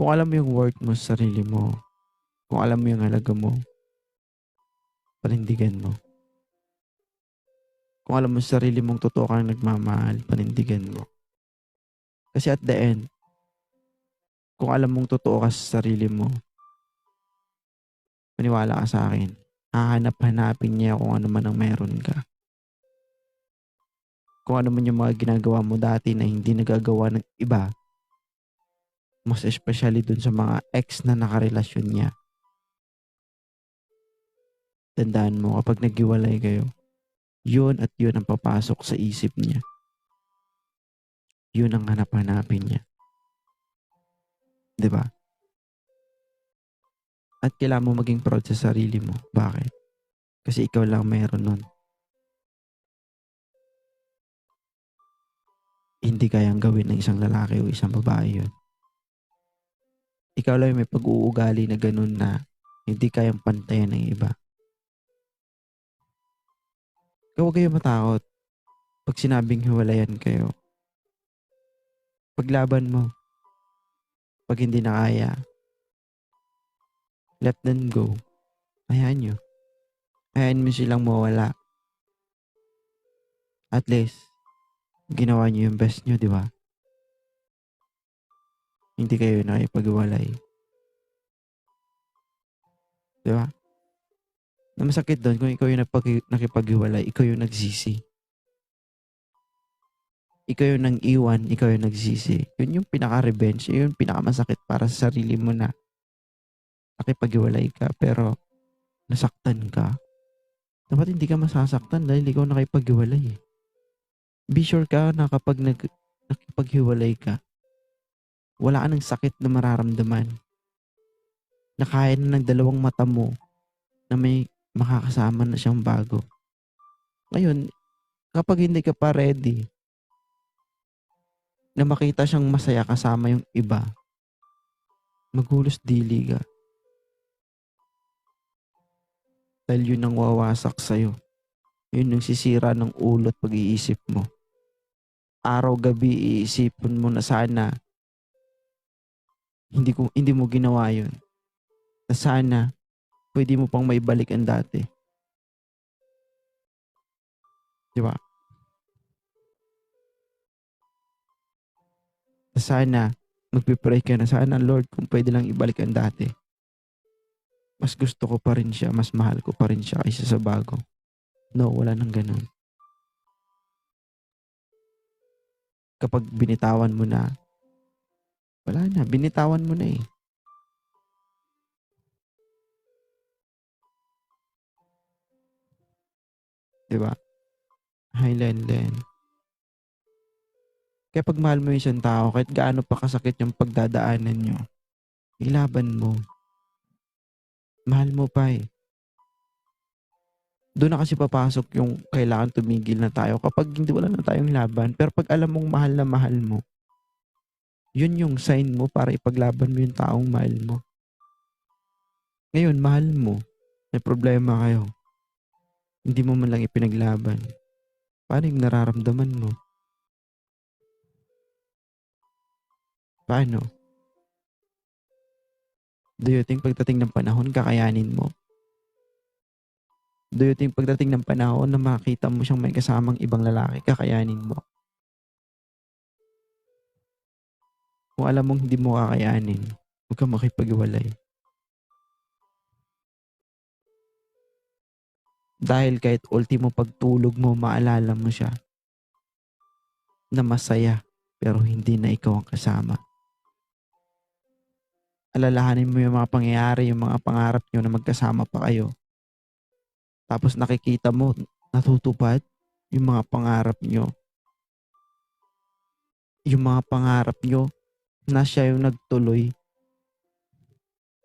Kung alam mo yung worth mo sa sarili mo, kung alam mo yung halaga mo, panindigan mo. Kung alam mo sa sarili mong totoo kang nagmamahal, panindigan mo. Kasi at the end, kung alam mong totoo ka sa sarili mo, maniwala ka sa akin, hahanap-hanapin niya kung ano man ang meron ka. Kung ano man yung mga ginagawa mo dati na hindi nagagawa ng iba, mas especially dun sa mga ex na nakarelasyon niya. Tandaan mo, kapag naghiwalay kayo, yun at yun ang papasok sa isip niya. Yun ang hanap-hanapin niya. ba? At kailangan mo maging proud sa sarili mo. Bakit? Kasi ikaw lang meron nun. Hindi kayang gawin ng isang lalaki o isang babae yun. Ikaw lang may pag-uugali na ganun na hindi kayang pantayan ng iba. Kaya huwag kayo matakot. Pag sinabing hiwalayan kayo, paglaban mo. Pag hindi na kaya, let them go. Hayaan nyo. Hayaan mo silang mawala. At least, ginawa nyo yung best nyo, di ba? Hindi kayo nakipag-iwalay. Di ba? Na masakit doon kung ikaw yung napag- nakipag-iwalay, ikaw yung nagsisi. Ikaw yung nang iwan, ikaw yung nagsisi. Yun yung pinaka-revenge, yun yung pinaka-masakit para sa sarili mo na nakipag-iwalay ka pero nasaktan ka. Dapat hindi ka masasaktan dahil ikaw nakipag-iwalay eh. Be sure ka na kapag nag, nakipaghiwalay ka, wala ka ng sakit na mararamdaman. Na na ng dalawang mata mo na may makakasama na siyang bago. Ngayon, kapag hindi ka pa ready na makita siyang masaya kasama yung iba, maghulos dili ka. Dahil yun ang wawasak sa'yo. Yun yung sisira ng ulot pag-iisip mo. Araw-gabi iisipin mo na sana hindi ko hindi mo ginawa yun. Na sana pwede mo pang maibalik ang dati. Di ba? Na sana magpipray ka na sana Lord kung pwede lang ibalik ang dati. Mas gusto ko pa rin siya, mas mahal ko pa rin siya kaysa sa bago. No, wala nang ganun. Kapag binitawan mo na, wala na, binitawan mo na eh. Diba? Hi, Len Len. Kaya pag mahal mo yung isang tao, kahit gaano pa kasakit yung pagdadaanan nyo, ilaban mo. Mahal mo pa eh. Doon na kasi papasok yung kailangan tumigil na tayo kapag hindi wala na tayong laban. Pero pag alam mong mahal na mahal mo, yun yung sign mo para ipaglaban mo yung taong mahal mo. Ngayon, mahal mo. May problema kayo. Hindi mo man lang ipinaglaban. Paano yung nararamdaman mo? Paano? Do you think pagdating ng panahon, kakayanin mo? Do you think pagdating ng panahon na makita mo siyang may kasamang ibang lalaki, kakayanin mo? Kung alam mong hindi mo kakayanin, huwag kang makipag-iwalay. Dahil kahit ultimo pagtulog mo, maalala mo siya na masaya pero hindi na ikaw ang kasama. Alalahanin mo yung mga pangyayari, yung mga pangarap nyo na magkasama pa kayo. Tapos nakikita mo, natutupad yung mga pangarap nyo. Yung mga pangarap nyo na siya yung nagtuloy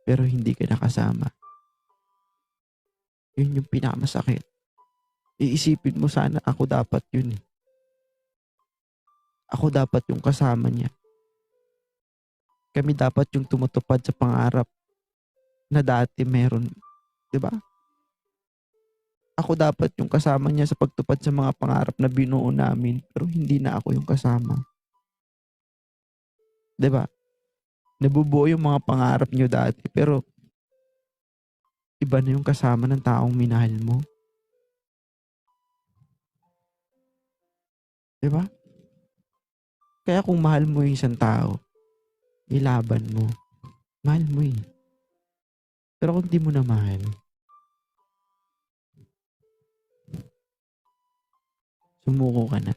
pero hindi ka nakasama. Yun yung pinakamasakit. Iisipin mo sana ako dapat yun eh. Ako dapat yung kasama niya. Kami dapat yung tumutupad sa pangarap na dati meron. ba? Ako dapat yung kasama niya sa pagtupad sa mga pangarap na binuo namin pero hindi na ako yung kasama. 'Di ba? Nabubuo yung mga pangarap nyo dati pero iba na yung kasama ng taong minahal mo. 'Di ba? Kaya kung mahal mo yung isang tao, ilaban mo. Mahal mo eh. Pero kung di mo na mahal, sumuko ka na.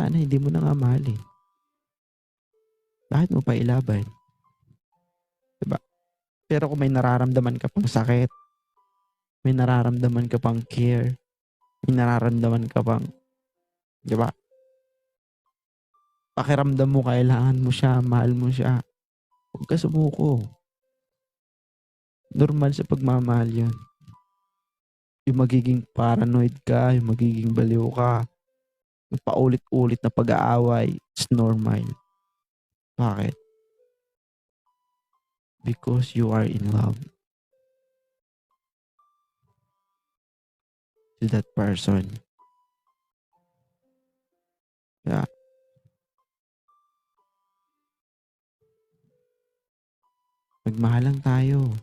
Sana hindi mo na nga mahal eh. Bakit mo pa ilaban? Diba? Pero kung may nararamdaman ka pang sakit, may nararamdaman ka pang care, may nararamdaman ka pang, di ba? Pakiramdam mo, kailangan mo siya, mahal mo siya. Huwag ka sumuko. Normal sa pagmamahal yun. Yung magiging paranoid ka, yung magiging baliw ka, yung paulit-ulit na pag-aaway, it's normal. Bakit? Because you are in love to that person. Yeah. Magmahal lang tayo.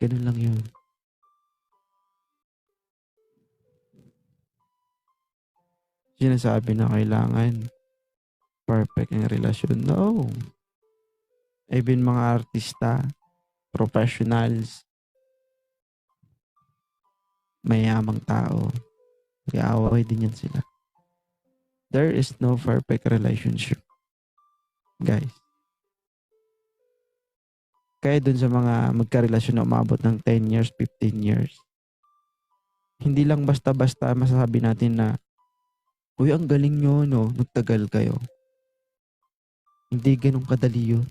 Ganun lang yun. Sinasabi na kailangan perfect ang relasyon. No. Even mga artista, professionals, mayamang tao, nag-aaway din yan sila. There is no perfect relationship. Guys. Kaya dun sa mga magkarelasyon na umabot ng 10 years, 15 years, hindi lang basta-basta masasabi natin na, Uy, ang galing nyo, no? Nagtagal kayo. Hindi ganun kadali yun.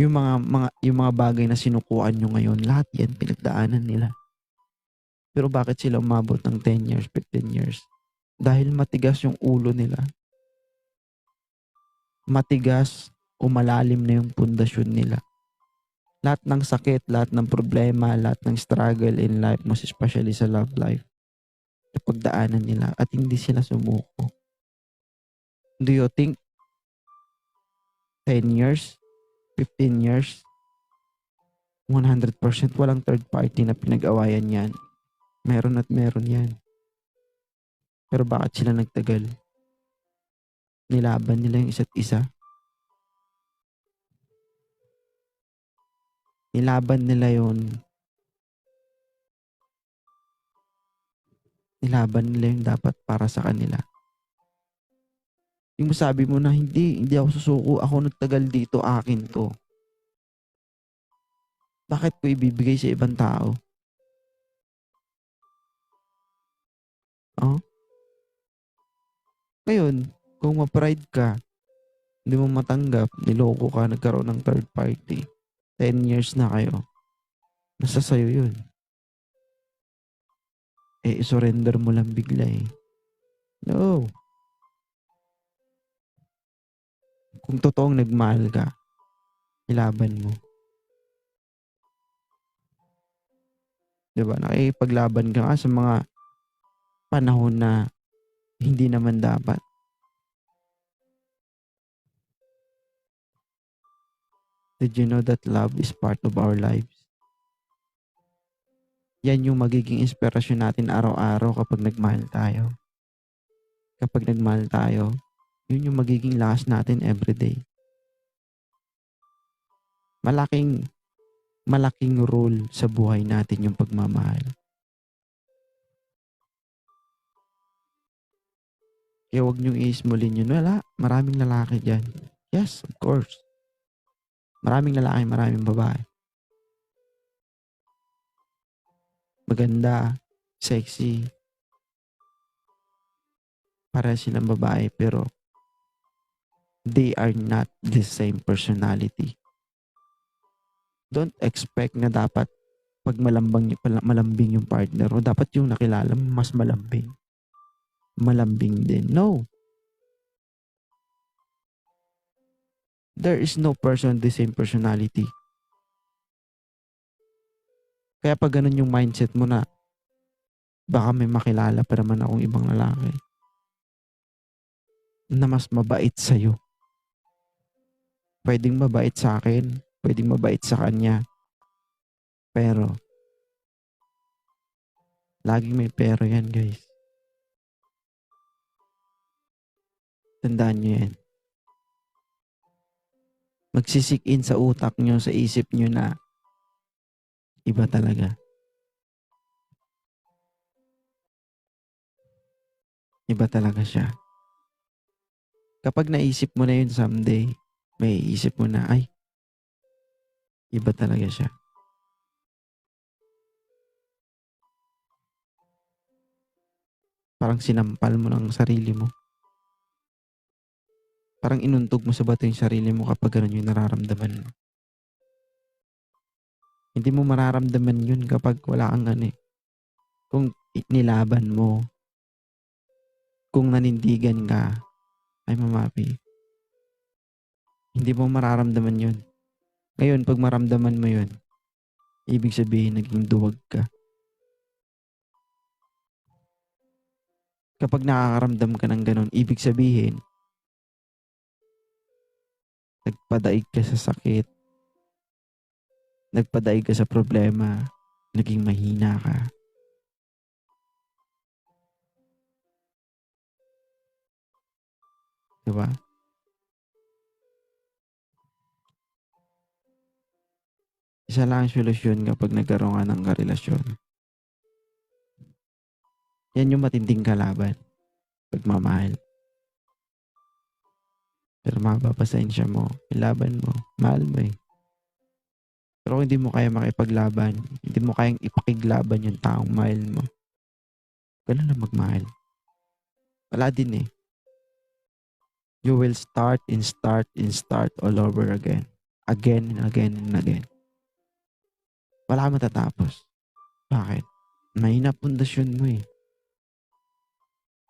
Yung mga, mga, yung mga bagay na sinukuan nyo ngayon, lahat yan pinagdaanan nila. Pero bakit sila umabot ng 10 years, 15 years? Dahil matigas yung ulo nila. Matigas o malalim na yung pundasyon nila. Lahat ng sakit, lahat ng problema, lahat ng struggle in life, most especially sa love life, napagdaanan nila at hindi sila sumuko. Do you think 10 years, 15 years, 100% walang third party na pinag-awayan yan? Meron at meron yan. Pero bakit sila nagtagal? Nilaban nila yung isa't isa. Nilaban nila yon nilaban nila yung dapat para sa kanila. Yung sabi mo na hindi, hindi ako susuko, ako nagtagal dito, akin to. Bakit ko ibibigay sa ibang tao? Oh? Ngayon, kung ma-pride ka, hindi mo matanggap, niloko ka, nagkaroon ng third party, 10 years na kayo, nasa sayo yun eh, surrender mo lang bigla eh. No. Kung totoong nagmahal ka, ilaban mo. Diba? Nakikipaglaban ka nga sa mga panahon na hindi naman dapat. Did you know that love is part of our lives? Yan yung magiging inspirasyon natin araw-araw kapag nagmahal tayo. Kapag nagmahal tayo, yun yung magiging lakas natin everyday. Malaking, malaking role sa buhay natin yung pagmamahal. Kaya huwag niyong iismulin yun. Wala, maraming lalaki dyan. Yes, of course. Maraming lalaki, maraming babae. maganda, sexy. Para silang babae pero they are not the same personality. Don't expect na dapat pag malambang, malambing yung partner o dapat yung nakilala mas malambing. Malambing din. No. There is no person the same personality. Kaya pag ganun yung mindset mo na baka may makilala pa naman akong ibang lalaki na mas mabait sa'yo. Pwedeng mabait sa akin, pwedeng mabait sa kanya. Pero, laging may pero yan, guys. Tandaan nyo yan. Magsisik in sa utak nyo, sa isip nyo na iba talaga. Iba talaga siya. Kapag naisip mo na yun someday, may isip mo na, ay, iba talaga siya. Parang sinampal mo ng sarili mo. Parang inuntog mo sa bato yung sarili mo kapag ganun yung nararamdaman mo. Hindi mo mararamdaman yun kapag wala kang ano eh. Kung nilaban mo, kung nanindigan ka, ay mamapi. Hindi mo mararamdaman yun. Ngayon, pag maramdaman mo yun, ibig sabihin naging duwag ka. Kapag nakakaramdam ka ng ganun, ibig sabihin, nagpadaig ka sa sakit, nagpadaig ka sa problema, naging mahina ka. Diba? Isa lang ang solusyon kapag nagkaroon ka ng karelasyon. Yan yung matinding kalaban. Pagmamahal. Pero mapapasensya mo. Ilaban mo. Mahal mo eh. Pero hindi mo kaya makipaglaban, hindi mo kayang ipakiglaban yung taong mahal mo, ganun na magmahal. Wala din eh. You will start and start and start all over again. Again and again and again. Wala ka matatapos. Bakit? Mahina pundasyon mo eh.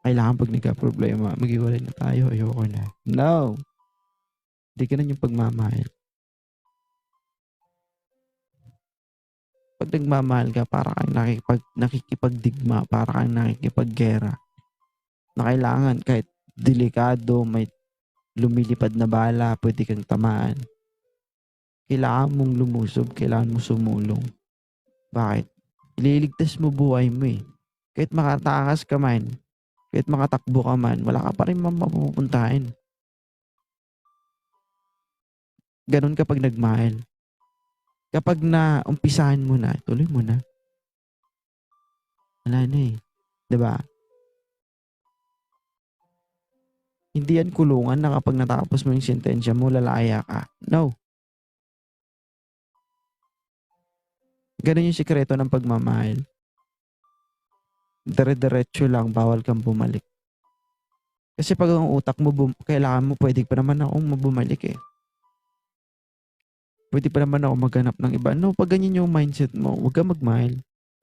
Kailangan pag nagka-problema, maghiwalay na tayo, ayoko na. No! Hindi ka yung pagmamahal. Pag nagmamahal ka, para kang nakikipag, nakikipagdigma, para kang nakikipaggera. Na kailangan kahit delikado, may lumilipad na bala, pwede kang tamaan. Kailangan mong lumusob, kailangan mo sumulong. Bakit? Ililigtas mo buhay mo eh. Kahit makatakas ka man, kahit makatakbo ka man, wala ka pa rin mapupuntahan. Ganon kapag nagmahal. Kapag na umpisahan mo na, tuloy mo na. Wala na eh. ba? Hindi yan kulungan na kapag natapos mo yung sentensya mo, lalaya ka. No. Ganun yung sikreto ng pagmamahal. Dire-diretso lang, bawal kang bumalik. Kasi pag ang utak mo, bum- kailangan mo, pwede pa naman akong bumalik eh. Pwede pa naman ako maghanap ng iba. No, pag ganyan yung mindset mo, huwag ka magmahal.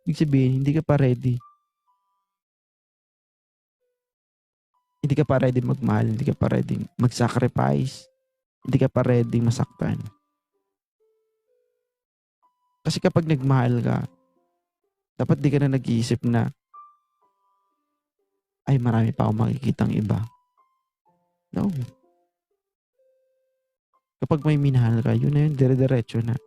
Ibig sabihin, hindi ka pa ready. Hindi ka pa ready magmahal, hindi ka pa ready mag-sacrifice, hindi ka pa ready masaktan. Kasi kapag nagmahal ka, dapat di ka na nag-iisip na, ay marami pa akong makikitang iba. No. Kapag may minahal ka, yun na yun, dire-diretso na.